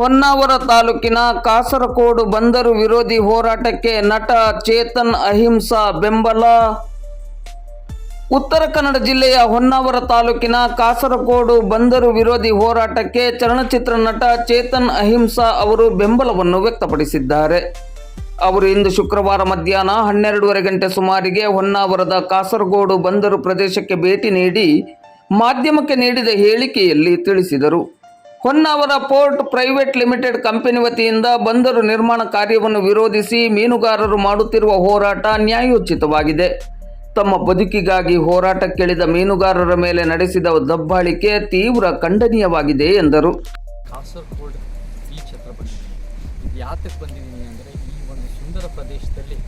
ಹೊನ್ನಾವರ ತಾಲೂಕಿನ ಕಾಸರಕೋಡು ಬಂದರು ವಿರೋಧಿ ಹೋರಾಟಕ್ಕೆ ನಟ ಚೇತನ್ ಅಹಿಂಸಾ ಬೆಂಬಲ. ಉತ್ತರ ಕನ್ನಡ ಜಿಲ್ಲೆಯ ಹೊನ್ನಾವರ ತಾಲೂಕಿನ ಕಾಸರಕೋಡು ಬಂದರು ವಿರೋಧಿ ಹೋರಾಟಕ್ಕೆ ಚಲನಚಿತ್ರ ನಟ ಚೇತನ್ ಅಹಿಂಸಾ ಅವರು ಬೆಂಬಲವನ್ನು ವ್ಯಕ್ತಪಡಿಸಿದ್ದಾರೆ. ಅವರು ಇಂದು ಶುಕ್ರವಾರ ಮಧ್ಯಾಹ್ನ ಹನ್ನೆರಡೂವರೆ ಗಂಟೆ ಸುಮಾರಿಗೆ ಹೊನ್ನಾವರದ ಕಾಸರಗೋಡು ಬಂದರು ಪ್ರದೇಶಕ್ಕೆ ಭೇಟಿ ನೀಡಿ ಮಾಧ್ಯಮಕ್ಕೆ ನೀಡಿದ ಹೇಳಿಕೆಯಲ್ಲಿ ತಿಳಿಸಿದರು. Honnavar port private limited company ವತಿಯಿಂದ ಬಂದರು ನಿರ್ಮಾಣ ಕಾರ್ಯವನ್ನು ವಿರೋಧಿಸಿ ಮೀನುಗಾರರು ಮಾಡುತ್ತಿರುವ ಹೋರಾಟ ನ್ಯಾಯೋಚಿತವಾಗಿದೆ. ತಮ್ಮ ಬದುಕಿಗಾಗಿ ಹೋರಾಟಕ್ಕಿಳಿದ ಮೀನುಗಾರರ ಮೇಲೆ ನಡೆಸಿದ ದಬ್ಬಾಳಿಕೆ ತೀವ್ರ ಖಂಡನೀಯವಾಗಿದೆ, ಎಂದರು. ಕಾಸರಗೋಡು ಹತ್ರ ಬಂದಿದ್ದೀನಿ ಇದು ಯಾತಕ್ಕೆ ಬಂದಿದ್ದೀನಿ ಅಂದರೆ ಈ ಒಂದು ಸುಂದರ ಪ್ರದೇಶದಲ್ಲಿ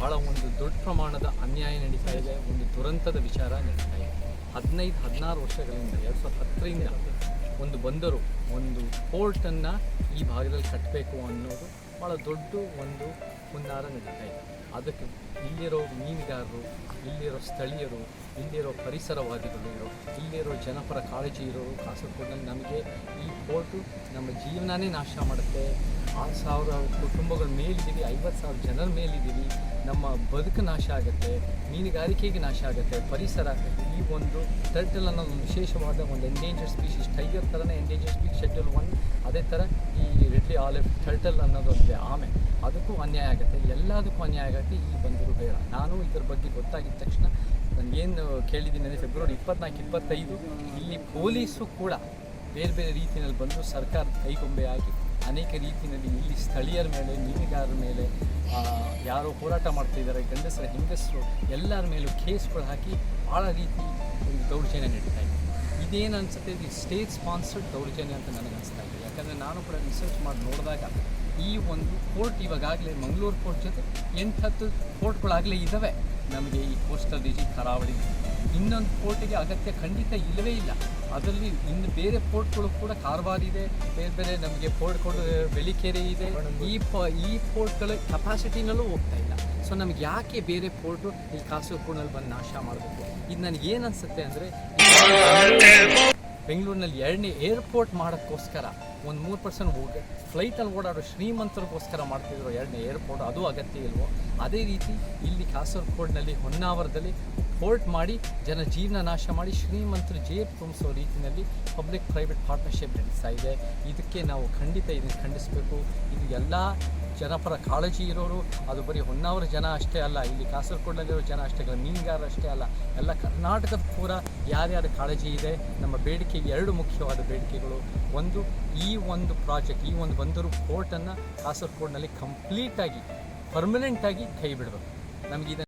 ಭಾಳ ಒಂದು ದೊಡ್ಡ ಪ್ರಮಾಣದ ಅನ್ಯಾಯ ನಡೀತಾ ಇದೆ, ಒಂದು ದುರಂತದ ವಿಚಾರ ನಡೀತಾ ಇದೆ. ಹದಿನೈದು, ಹದಿನಾರು ವರ್ಷಗಳಿಂದ, ಎರಡು ಸಾವಿರದ ಹತ್ತರಿಂದ ಒಂದು ಬಂದರು, ಒಂದು ಪೋರ್ಟನ್ನು ಈ ಭಾಗದಲ್ಲಿ ಕಟ್ಟಬೇಕು ಅನ್ನೋದು ಭಾಳ ದೊಡ್ಡ ಒಂದು ಹುನ್ನಾರ ನಡೀತಾ ಇದೆ. ಅದಕ್ಕೆ ಇಲ್ಲಿರೋ ಮೀನುಗಾರರು, ಇಲ್ಲಿರೋ ಸ್ಥಳೀಯರು, ಇಲ್ಲಿರೋ ಪರಿಸರವಾದಿಗಳು ಇರೋ, ಇಲ್ಲಿರೋ ಜನಪರ ಕಾಳಜಿ ಇರೋರು ಕಾಸರಗೋಡಿನಲ್ಲಿ ನಮಗೆ ಈ ಪೋರ್ಟು ನಮ್ಮ ಜೀವನನೇ ನಾಶ ಮಾಡುತ್ತೆ. ಆರು ಸಾವಿರ ಕುಟುಂಬಗಳ ಮೇಲಿದ್ದೀವಿ, ಐವತ್ತು ಸಾವಿರ ಜನರ ಮೇಲಿದ್ದೀವಿ, ನಮ್ಮ ಬದುಕು ನಾಶ ಆಗುತ್ತೆ, ಮೀನುಗಾರಿಕೆಗೆ ನಾಶ ಆಗುತ್ತೆ, ಪರಿಸರ, ಈ ಒಂದು ಟರ್ಟಲ್ ಅನ್ನೋ ಒಂದು ವಿಶೇಷವಾದ ಒಂದು ಎಂಡೇಂಜರ್ ಸ್ಪೀಶೀಸ್ ಟೈಗರ್ ಥರನೇ ಎಂಡೇಂಜರ್ ಸ್ಪೀಶ್ ಶೆಡ್ಯೂಲ್ ಒನ್ ಅದೇ ಥರ ಈ ರೆಡ್ಲಿ ಆಲಿಫ್ ಟರ್ಟಲ್ ಅನ್ನೋದು ಒಂದು ಆಮೆ. ಅದಕ್ಕೂ ಅನ್ಯಾಯ ಆಗುತ್ತೆ, ಎಲ್ಲದಕ್ಕೂ ಅನ್ಯಾಯ ಆಗುತ್ತೆ, ಈ ಬಂದರು ಬೇಡ. ನಾನು ಇದ್ರ ಬಗ್ಗೆ ಗೊತ್ತಾಗಿದ್ದ ತಕ್ಷಣ ನನಗೇನು ಕೇಳಿದ್ದೀನಿ ಅಂದರೆ ಫೆಬ್ರವರಿ ಇಪ್ಪತ್ನಾಲ್ಕು, ಇಪ್ಪತ್ತೈದು, ಇಲ್ಲಿ ಪೊಲೀಸು ಕೂಡ ಬೇರೆ ಬೇರೆ ರೀತಿಯಲ್ಲಿ ಬಂದು ಸರ್ಕಾರ ಕೈಗೊಂಬೆಯಾಗಿ ಅನೇಕ ರೀತಿಯಲ್ಲಿ ಇಲ್ಲಿ ಸ್ಥಳೀಯರ ಮೇಲೆ ಮೀನುಗಾರರ ಮೇಲೆ ಯಾರೋ ಹೋರಾಟ ಮಾಡ್ತಿದ್ದಾರೆ ಗಂಡಸರ, ಹೆಂಗಸರು, ಎಲ್ಲರ ಮೇಲೂ ಕೇಸ್ಗಳು ಹಾಕಿ ಭಾಳ ರೀತಿ ಒಂದು ದೌರ್ಜನ್ಯ ನಡೀತಾ ಇದೆ. ಇದೇನು ಅನ್ಸುತ್ತೆ? ಇದು ಸ್ಟೇಟ್ ಸ್ಪಾನ್ಸರ್ಡ್ ದೌರ್ಜನ್ಯ ಅಂತ ನನಗೆ ಅನಿಸ್ತಾ ಇದೆ. ಯಾಕಂದರೆ ನಾನು ಕೂಡ ರಿಸರ್ಚ್ ಮಾಡಿ ನೋಡಿದಾಗ ಈ ಒಂದು ಕೋರ್ಟ್ ಇವಾಗಲೇ ಮಂಗಳೂರು ಕೋರ್ಟ್ ಜೊತೆ ಎಂಟು ಹತ್ತು ಕೋರ್ಟ್ಗಳಾಗಲೇ ಇದ್ದಾವೆ ನಮಗೆ ಈ ಕೋಸ್ಟಲ್ ರೀಜಿ ಕರಾವಳಿ ಇನ್ನೊಂದು ಪೋರ್ಟಿಗೆ ಅಗತ್ಯ ಖಂಡಿತ ಇಲ್ಲವೇ ಇಲ್ಲ. ಅದರಲ್ಲಿ ಇನ್ನು ಬೇರೆ ಪೋರ್ಟ್ಗಳು ಕೂಡ ಕಾರವಾರ ಇದೆ. ಬೇರೆ ಬೇರೆ ನಮಗೆ ಪೋರ್ಟ್ಗಳು ಬೆಳಿಕೆರೆ ಇದೆ. ಈ ಪ, ಈ ಪೋರ್ಟ್ಗಳ ಕೆಪಾಸಿಟಿನಲ್ಲೂ ಹೋಗ್ತಾ ಇಲ್ಲ. ಸೊ ನಮ್ಗೆ ಯಾಕೆ ಬೇರೆ ಪೋರ್ಟು ಈ ಕಾಸರಗೋಡಿನಲ್ಲಿ ಬಂದು ನಾಶ ಮಾಡಬೇಕು? ಇದು ನನಗೆ ಏನು ಅನಿಸುತ್ತೆ ಅಂದರೆ, ಬೆಂಗಳೂರಿನಲ್ಲಿ ಎರಡನೇ ಏರ್ಪೋರ್ಟ್ ಮಾಡೋಕ್ಕೋಸ್ಕರ ಒಂದು ಮೂರು ಪರ್ಸೆಂಟ್ ಹೋಗಿ ಫ್ಲೈಟಲ್ಲಿ ಓಡಾಡೋ ಶ್ರೀಮಂತರಿಗೋಸ್ಕರ ಮಾಡ್ತಿದ್ರು ಎರಡನೇ ಏರ್ಪೋರ್ಟ್. ಅದು ಅಗತ್ಯ ಇಲ್ವೋ? ಅದೇ ರೀತಿ ಇಲ್ಲಿ ಕಾಸರಗೋಡಿನಲ್ಲಿ ಹೊನ್ನಾವರದಲ್ಲಿ ಪೋರ್ಟ್ ಮಾಡಿ, ಜನ ಜೀವನ ನಾಶ ಮಾಡಿ, ಶ್ರೀಮಂತರು ಜೇಬ್ ತುಂಬಿಸೋ ರೀತಿಯಲ್ಲಿ ಪಬ್ಲಿಕ್ ಪ್ರೈವೇಟ್ ಪಾರ್ಟ್ನರ್ಶಿಪ್ ನಡೆಸ್ತಾ ಇದೆ. ಇದಕ್ಕೆ ನಾವು ಖಂಡಿತ ಇದನ್ನು ಖಂಡಿಸಬೇಕು. ಇದು ಎಲ್ಲ ಜನಪರ ಕಾಳಜಿ ಇರೋರು, ಅದು ಬರೀ ಹೊನ್ನಾವರ ಜನ ಅಷ್ಟೇ ಅಲ್ಲ, ಇಲ್ಲಿ ಕಾಸರಗೋಡಲ್ಲಿರೋ ಜನ ಅಷ್ಟೇ ಅಲ್ಲ, ಮೀನುಗಾರರು ಅಷ್ಟೇ ಅಲ್ಲ, ಎಲ್ಲ ಕರ್ನಾಟಕದ ಪೂರ ಯಾರ್ಯಾರ ಕಾಳಜಿ ಇದೆ, ನಮ್ಮ ಬೇಡಿಕೆಗೆ ಎರಡು ಮುಖ್ಯವಾದ ಬೇಡಿಕೆಗಳು. ಒಂದು, ಈ ಒಂದು ಪ್ರಾಜೆಕ್ಟ್ ಈ ಒಂದು ಬಂದರು ಪೋರ್ಟನ್ನು ಕಾಸರಗೋಡ್ನಲ್ಲಿ ಕಂಪ್ಲೀಟಾಗಿ ಪರ್ಮನೆಂಟಾಗಿ ಕೈ ಬಿಡಬೇಕು. ನಮಗೆ ಇದನ್ನು